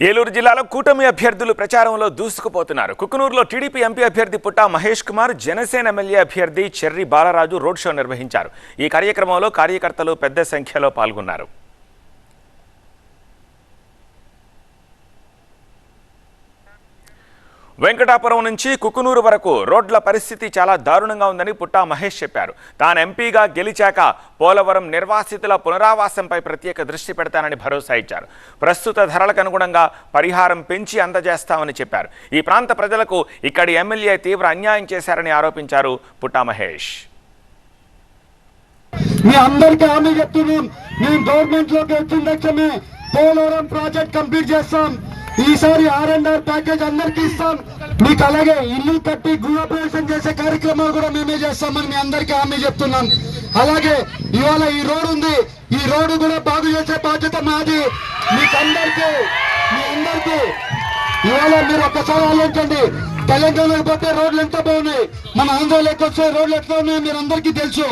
ఏలూరు జిల్లాలో కూటమి అభ్యర్థులు ప్రచారంలో దూసుకుపోతున్నారు. కుకునూరులో టీడీపీ ఎంపీ అభ్యర్థి పుట్టా మహేష్ కుమార్ జనసేన ఎమ్మెల్యే అభ్యర్థి చెర్రి బాలరాజు రోడ్ షో నిర్వహించారు. ఈ కార్యక్రమంలో కార్యకర్తలు పెద్ద సంఖ్యలో పాల్గొన్నారు. వెంకటాపురం నుంచి కుకునూరు వరకు రోడ్ల పరిస్థితి చాలా దారుణంగా ఉందని పుట్టా మహేష్ చెప్పారు. తాను ఎంపీగా గెలిచాక పోలవరం నిర్వాసితుల పునరావాసంపై ప్రత్యేక దృష్టి పెడతానని భరోసా ఇచ్చారు. ప్రస్తుత ధరలకు అనుగుణంగా పరిహారం పెంచి అందజేస్తామని చెప్పారు. ఈ ప్రాంత ప్రజలకు ఇక్కడి ఎమ్మెల్యే తీవ్ర అన్యాయం చేశారని ఆరోపించారు పుట్టా మహేష్. మీ అందరికీ హామీ చెప్తున్నాం. మేము గవర్నమెంట్లోకి వచ్చిన తక్షణమే పోలవరం ప్రాజెక్ట్ కంప్లీట్ చేస్తాం. ఈసారి ఆర్ అండ్ ఆర్ ప్యాకేజ్ అందరికి ఇస్తాం. మీకు అలాగే ఇల్లు కట్టి గృహప్రవేశం చేసే కార్యక్రమాలు కూడా మేమే చేస్తామని మీ అందరికీ హామీ చెప్తున్నాం. అలాగే ఇవాళ ఈ రోడ్ ఉంది. ఈ రోడ్డు కూడా బాగు చేసే బాధ్యత మాది. మీకందరికీ మీ అందరికీ ఇవాళ మీరు ఒక్కసారి ఆలోచించండి. తెలంగాణకు పోతే రోడ్లు ఎంత బాగున్నాయి? మన ఆంధ్రలోకి వచ్చే రోడ్లు ఎట్లా ఉన్నాయో మీరు అందరికీ తెలుసు.